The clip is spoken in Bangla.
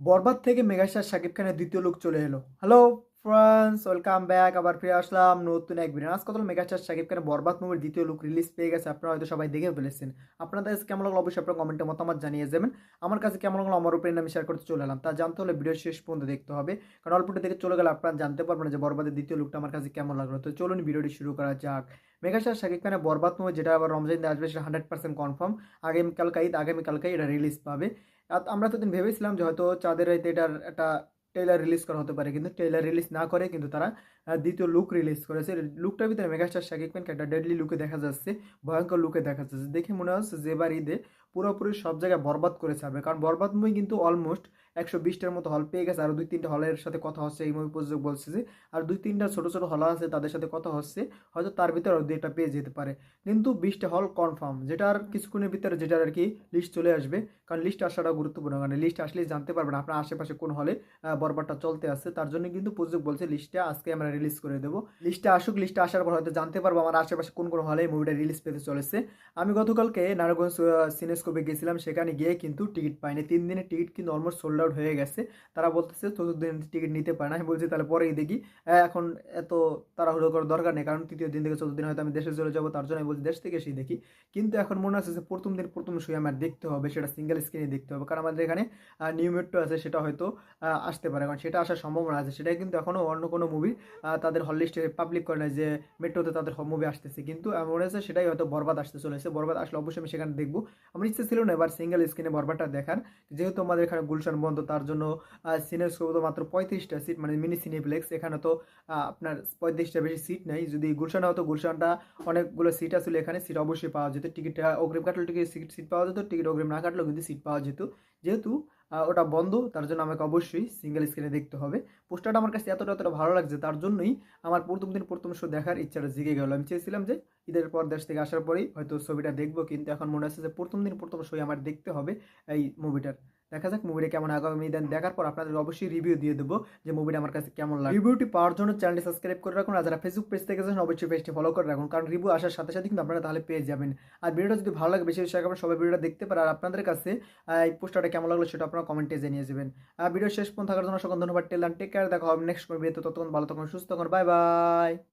বরবাদ থেকে মেগাস্টার শাকিব খানের দ্বিতীয় লুক চলে এলো। হ্যালো ফ্রেন্ডস ওয়েলকাম ব্যাক আবার ফিরে আসলাম নতুন এক ভিডিও আজ কত মেগাস্টার শাকিব খানের বরবাদ মুভির দ্বিতীয় লুক রিলিজ পেয়ে গেছে, আপনারা হয়তো সবাই দেখে ফেলেছেন। আপনাদের কাছে কেমন লাগল? অবশ্যই আপনার কমেন্টে মতামত জানিয়ে যাবেন। আমার কাছে কেমন লাগল? আমার উপরে আমি শেয়ার করতে চলে এলাম। তা জানতে হলে ভিডিও শেষ পর্যন্ত দেখতে হবে। কারণ অল্পটা থেকে চলে গেলে আপনারা জানতে পারবেন যে বরবাদের দ্বিতীয় লুকটা আমার কাছে কেমন লাগল। তো চলুন ভিডিওটি শুরু করা যাক। মেগাস্টার শাকিব খানের বরবাদ মুভি যেটা আবার রমজান আসবে সেটা হান্ড্রেড পার্সেন্ট কনফার্ম আগামীকালকে ঈদ আগামীকালকে এটা রিলিজ পাবে। আমরা তো দিন ভেবেছিলাম যে হয়তো চাঁদের রাইতে এটার একটা ট্রেলার রিলিজ করা হতে পারে, কিন্তু ট্রেলার রিলিজ না করে কিন্তু তারা দ্বিতীয় লুক রিলিজ করেছে লুকটার ভিতরে মেগাস্টার শাকিব খানকে একটা ডেডলি লুকে দেখা যাচ্ছে, ভয়ঙ্কর লুকে দেখা যাচ্ছে। দেখে মনে হচ্ছে যে এবার ঈদে পুরোপুরি সব জায়গায় বরবাদ করে ছাড়বে কারণ বরবাদ মুভি কিন্তু অলমোস্ট একশো বিশটার মতো হল পেয়ে গেছে। আর দুই তিনটা হলের সাথে কথা হচ্ছে। এই মুভি প্রযোজক বলছে যে, আর দুই তিনটা ছোটো ছোটো হল আছে তাদের সাথে কথা হচ্ছে। হয়তো তার ভিতরে দু একটা পেয়ে যেতে পারে। কিন্তু বিশটা হল কনফার্ম যেটা আর কিছুক্ষণের ভিতরে যেটার আর কি লিস্ট চলে আসবে। কারণ লিস্ট আসাটা গুরুত্বপূর্ণ। কারণ লিস্ট আসলেই জানতে পারবেন আপনার আশেপাশে কোন হলে বরবারটা চলতে আছে। তার জন্য কিন্তু প্রযোজক বলছে লিস্টটা আজকে আমরা রিলিজ করে দেবো। লিস্টে আসুক লিস্টে আসার পর হয়তো জানতে পারব আমার আশেপাশে কোন কোন হলে মুভিটা রিলিজ পেতে চলেছে। আমি গতকালকে নারায়ণগঞ্জ সিনেস্কোপে গেছিলাম। সেখানে গিয়ে কিন্তু টিকিট পাইনি। তিন দিনের টিকিট কিন্তু অলমোস্ট সোল্ড আউট হয়ে গেছে। তারা বলতেছে চতুর্থ দিন টিকিট নিতে পারে না। আমি বলছি, তাহলে পরেই দেখি। এখন এত তাড়াহুড়ো করার দরকার নেই, কারণ তৃতীয় দিন থেকে চতুর্থ দিন হয়তো আমি দেশে চলে যাব, তার জন্য আমি বলছি, দেশ থেকে এসেই দেখি। কিন্তু এখন মনে হচ্ছে যে প্রথম দিন প্রথম শুয়ে আমার দেখতে হবে, সেটা সিঙ্গেল স্ক্রিনে দেখতে হবে। কারণ আমাদের এখানে নিউ মেট্রো আছে, সেটা হয়তো আসতে পারে। কারণ সেটা আসার সম্ভাবনা আছে, সেটাই কিন্তু এখনও অন্য কোনো মুভি তাদের হল লিস্টে পাবলিক করে না যে মেট্রোতে তাদের মুভি আসতেছে। কিন্তু আমার মনে হচ্ছে সেটাই হয়তো বরবাদ আসতে চলেছে। বরবাদ আসলে অবশ্যই আমি সেখানে দেখব। আমার ইচ্ছে ছিল না এবার সিঙ্গেল স্ক্রিনে বরবাদটা দেখার। যেহেতু আমাদের এখানে গুলশান বন্ধ তার জন্য সিনেস্কোপ তো মাত্র পঁয়ত্রিশটা সিট মানে মিনি সিনেপ্লেক্স এখানে তো আপনার পঁয়ত্রিশটা বেশি সিট নেই। যদি গুলশানে হতো গুলশানটা অনেকগুলো সিট আসলে এখানে সিট অবশ্যই পাওয়া যেত। টিকিট অগ্রিম কাটলে টিকিট সিট সিট পাওয়া যেত। টিকিট অগ্রিম না কাটলেও কিন্তু সিট পাওয়া যেত। যেহেতু ওটা বন্ধ, তার জন্য আমাকে অবশ্যই সিঙ্গেল স্ক্রিনে দেখতে হবে। পোস্টারটা আমার কাছে এতটা এতটা ভালো লাগছে, তার জন্যই আমার প্রথম দিন, প্রথম শো দেখার ইচ্ছাটা জেগে গেল। আমি চেয়েছিলাম যে ঈদের পর দেশ থেকে আসার পরেই হয়তো ছবিটা দেখব, কিন্তু এখন মনে হচ্ছে যে প্রথম দিন, প্রথম শোই আমার দেখতে হবে এই মুভিটার দেখা যাক মুভিটা কেমন আগামী দিন দেখার পর আপনাদের অবশ্যই রিভিউ দিয়ে দেবো যে মুভিটা আমার কাছে কেমন লাগে রিভিউটি পাওয়ার জন্য চ্যানেলটি সাবস্ক্রাইব করে রাখুন আর যারা ফেসবুক পেজ থেকে আছেন অবশ্যই পেজটি ফলো করে রাখুন। কারণ রিভিউ আসার সাথে সাথে কিন্তু আপনারা তাহলে পেয়ে যাবেন। আর ভিডিওটা যদি ভালো লাগে বেশি বেশি করে সবাই ভিডিওটা দেখতে পারে আর আপনাদের কাছে এই পোস্টারটা কেমন লাগল সেটা আপনারা কমেন্টে জানিয়ে যাবেন আর ভিডিও শেষ পর্যন্ত থাকার জন্য সকল ধন্যবাদ। টেলান টেক কেয়ার দেখা হবে নেক্সট ভিডিওতে ততক্ষণ ভালো থাকুন সুস্থ থাকুন। Bye bye